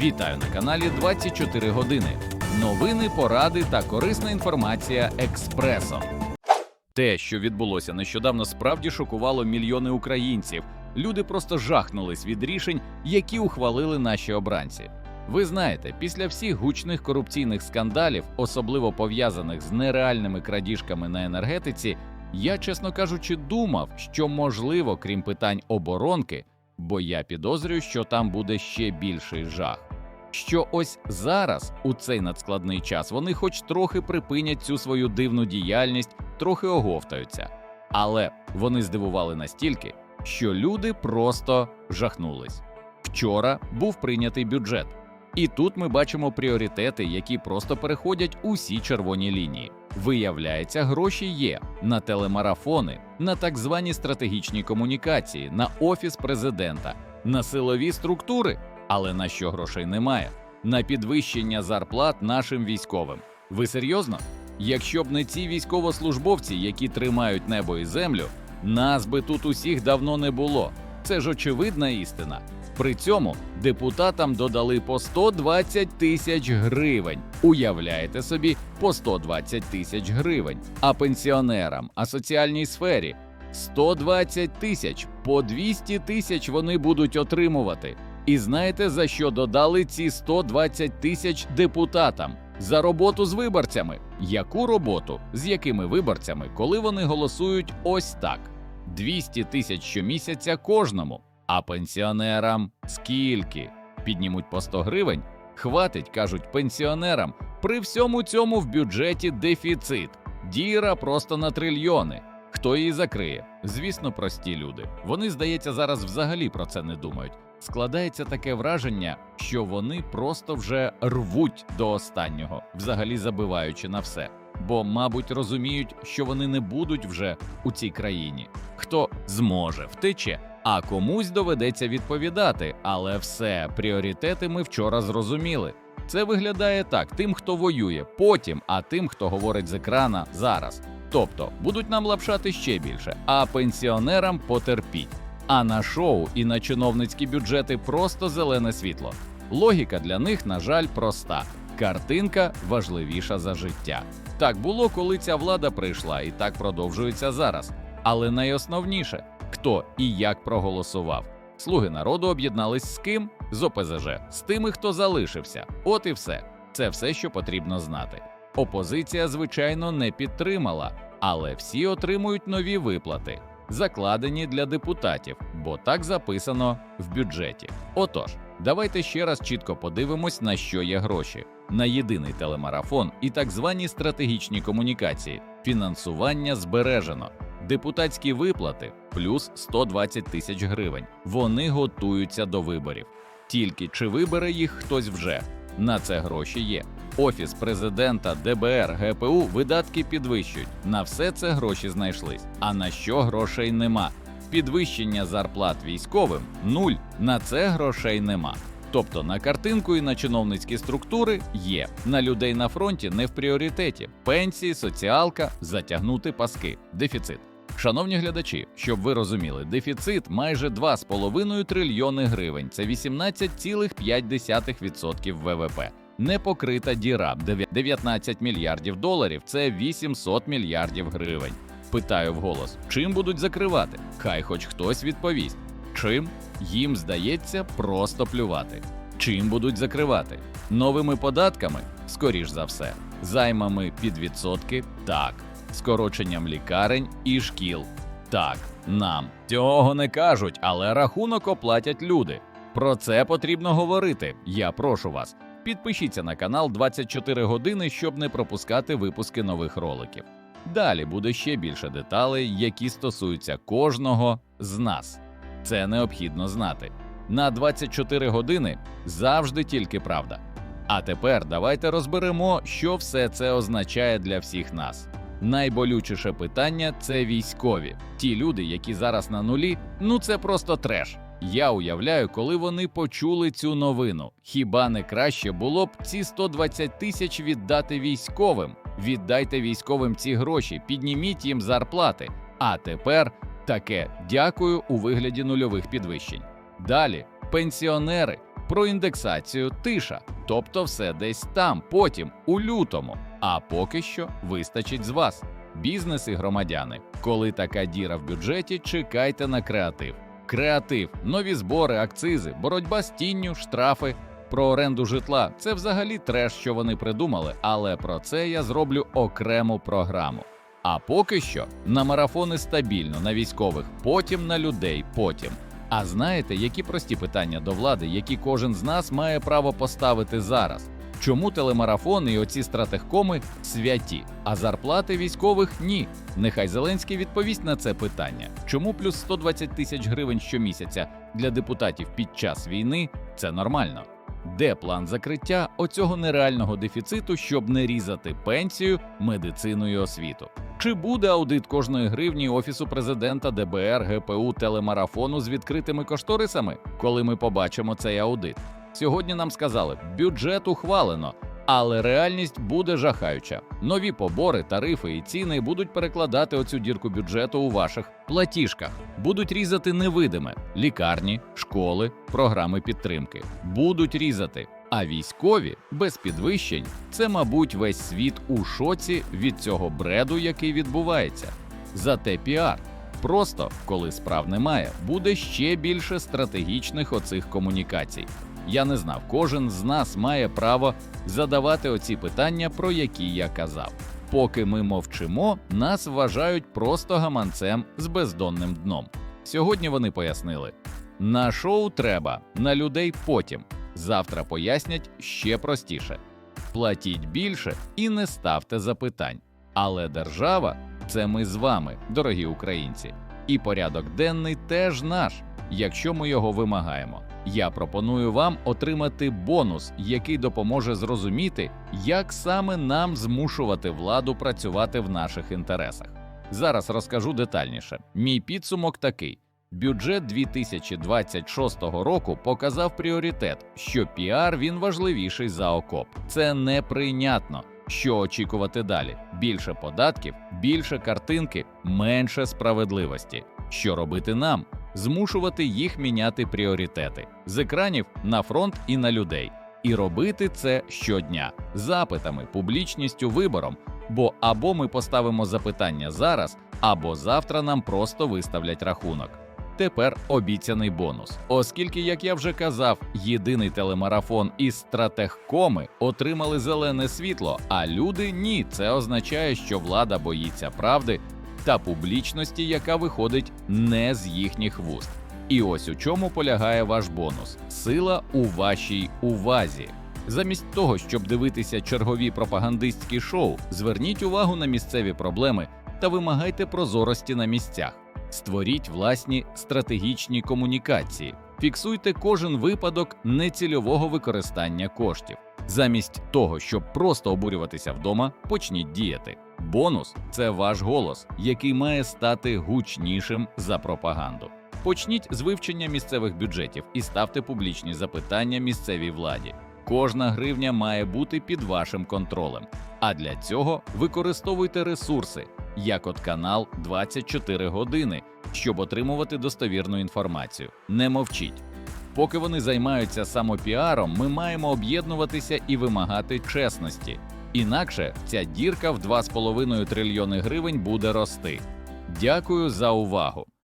Вітаю на каналі 24 години. Новини, поради та корисна інформація експресом. Те, що відбулося нещодавно, справді шокувало мільйони українців. Люди просто жахнулись від рішень, які ухвалили наші обранці. Ви знаєте, після всіх гучних корупційних скандалів, особливо пов'язаних з нереальними крадіжками на енергетиці, я, чесно кажучи, думав, що можливо, крім питань оборонки, бо я підозрюю, що там буде ще більший жах. Що ось зараз, у цей надскладний час, вони хоч трохи припинять цю свою дивну діяльність, трохи оговтаються. Але вони здивували настільки, що люди просто жахнулись. Вчора був прийнятий бюджет, і тут ми бачимо пріоритети, які просто переходять усі червоні лінії. Виявляється, гроші є на телемарафони, на так звані стратегічні комунікації, на офіс президента, на силові структури, але на що грошей немає? На підвищення зарплат нашим військовим. Ви серйозно? Якщо б не ці військовослужбовці, які тримають небо і землю, нас би тут усіх давно не було. Це ж очевидна істина. При цьому депутатам додали по 120 тисяч гривень. Уявляєте собі, по 120 тисяч гривень. А пенсіонерам, а соціальній сфері 120 тисяч, по 200 тисяч вони будуть отримувати. І знаєте за що додали ці 120 тисяч депутатам? За роботу з виборцями. Яку роботу? З якими виборцями, коли вони голосують ось так: 200 тисяч щомісяця кожному. А пенсіонерам скільки? Піднімуть по 100 гривень? Хватить, кажуть пенсіонерам. При всьому цьому в бюджеті дефіцит. Діра просто на трильйони. Хто її закриє? Звісно, прості люди. Вони, здається, зараз взагалі про це не думають. Складається таке враження, що вони просто вже рвуть до останнього, взагалі забиваючи на все. Бо, мабуть, розуміють, що вони не будуть вже у цій країні. Хто зможе втече, а комусь доведеться відповідати. Але все, пріоритети ми вчора зрозуміли. Це виглядає так: тим, хто воює, потім, а тим, хто говорить з екрана зараз. Тобто будуть нам лапшати ще більше, а пенсіонерам потерпіть. А на шоу і на чиновницькі бюджети просто зелене світло. Логіка для них, на жаль, проста: картинка важливіша за життя. Так було, коли ця влада прийшла, і так продовжується зараз. Але найосновніше, хто і як проголосував. Слуги народу об'єднались з ким? З ОПЗЖ, з тими, хто залишився. От і все. Це все, що потрібно знати. Опозиція, звичайно, не підтримала, але всі отримують нові виплати, закладені для депутатів, бо так записано в бюджеті. Отож, давайте ще раз чітко подивимось, на що є гроші: на єдиний телемарафон і так звані стратегічні комунікації. Фінансування збережено. Депутатські виплати плюс 120 тисяч гривень. Вони готуються до виборів. Тільки чи вибере їх хтось вже? На це гроші є. Офіс президента, ДБР, ГПУ видатки підвищують. На все це гроші знайшлись. А на що грошей нема? Підвищення зарплат військовим нуль. На це грошей нема. Тобто на картинку і на чиновницькі структури є. На людей на фронті не в пріоритеті. Пенсії, соціалка, затягнути паски, дефіцит. Шановні глядачі, щоб ви розуміли, дефіцит майже 2,5 трильйони гривень. Це 18,5% ВВП. Непокрита діра 19 мільярдів доларів. Це 800 мільярдів гривень. Питаю вголос, чим будуть закривати? Хай хоч хтось відповість. Чим їм здається просто плювати. Чим будуть закривати? Новими податками? Скоріш за все, займами під відсотки так, скороченням лікарень і шкіл. Так, нам цього не кажуть, але рахунок оплатять люди. Про це потрібно говорити. Я прошу вас. Підпишіться на канал 24 години, щоб не пропускати випуски нових роликів. Далі буде ще більше деталей, які стосуються кожного з нас. Це необхідно знати. На 24 години завжди тільки правда. А тепер давайте розберемо, що все це означає для всіх нас. Найболючіше питання це військові. Ті люди, які зараз на нулі, ну це просто треш. Я уявляю, коли вони почули цю новину. Хіба не краще було б ці 120 тисяч віддати військовим? Віддайте військовим ці гроші, підніміть їм зарплати. А тепер таке дякую у вигляді нульових підвищень. Далі пенсіонери. Про індексацію тиша, тобто все десь там, потім, у лютому. А поки що вистачить з вас. Бізнес і громадяни. Коли така діра в бюджеті, чекайте на креатив. Креатив, нові збори, акцизи, боротьба з тінню, штрафи. Про оренду житла це взагалі треш, що вони придумали, але про це я зроблю окрему програму. А поки що на марафони стабільно, на військових, потім на людей, потім. А знаєте, які прості питання до влади, які кожен з нас має право поставити зараз? Чому телемарафони і оці стратегкоми святі, а зарплати військових ні? Нехай Зеленський відповість на це питання. Чому плюс 120 тисяч гривень щомісяця для депутатів під час війни це нормально? Де план закриття оцього нереального дефіциту, щоб не різати пенсію, медицину і освіту? Чи буде аудит кожної гривні Офісу президента, ДБР, ГПУ, телемарафону з відкритими кошторисами, коли ми побачимо цей аудит? Сьогодні нам сказали, бюджет ухвалено, але реальність буде жахаюча. Нові побори, тарифи і ціни будуть перекладати оцю дірку бюджету у ваших платіжках, будуть різати невидиме лікарні, школи, програми підтримки. Будуть різати. А військові без підвищень це, мабуть, весь світ у шоці від цього бреду, який відбувається. Зате піар. Просто коли справ немає, буде ще більше стратегічних оцих комунікацій. Я не знав, кожен з нас має право задавати оці питання, про які я казав. Поки ми мовчимо, нас вважають просто гаманцем з бездонним дном. Сьогодні вони пояснили: на шоу треба, на людей потім. Завтра пояснять ще простіше: платіть більше і не ставте запитань. Але держава це ми з вами, дорогі українці, і порядок денний теж наш, якщо ми його вимагаємо. Я пропоную вам отримати бонус, який допоможе зрозуміти, як саме нам змушувати владу працювати в наших інтересах. Зараз розкажу детальніше. Мій підсумок такий: бюджет 2026 року показав пріоритет, що піар він важливіший за окоп. Це неприйнятно. Що очікувати далі? Більше податків, більше картинки, менше справедливості. Що робити нам? Змушувати їх міняти пріоритети з екранів на фронт і на людей, і робити це щодня запитами, публічністю, вибором. Бо або ми поставимо запитання зараз, або завтра нам просто виставлять рахунок. Тепер обіцяний бонус, оскільки, як я вже казав, єдиний телемарафон із стратегкоми отримали зелене світло, а люди ні. Це означає, що влада боїться правди та публічності, яка виходить не з їхніх вуст. І ось у чому полягає ваш бонус: сила у вашій увазі. Замість того, щоб дивитися чергові пропагандистські шоу, зверніть увагу на місцеві проблеми та вимагайте прозорості на місцях. Створіть власні стратегічні комунікації, фіксуйте кожен випадок нецільового використання коштів. Замість того, щоб просто обурюватися вдома, почніть діяти. Бонус це ваш голос, який має стати гучнішим за пропаганду. Почніть з вивчення місцевих бюджетів і ставте публічні запитання місцевій владі. Кожна гривня має бути під вашим контролем. А для цього використовуйте ресурси, як от канал 24 години, щоб отримувати достовірну інформацію. Не мовчіть. Поки вони займаються самопіаром, ми маємо об'єднуватися і вимагати чесності. Інакше ця дірка в 2,5 трильйони гривень буде рости. Дякую за увагу.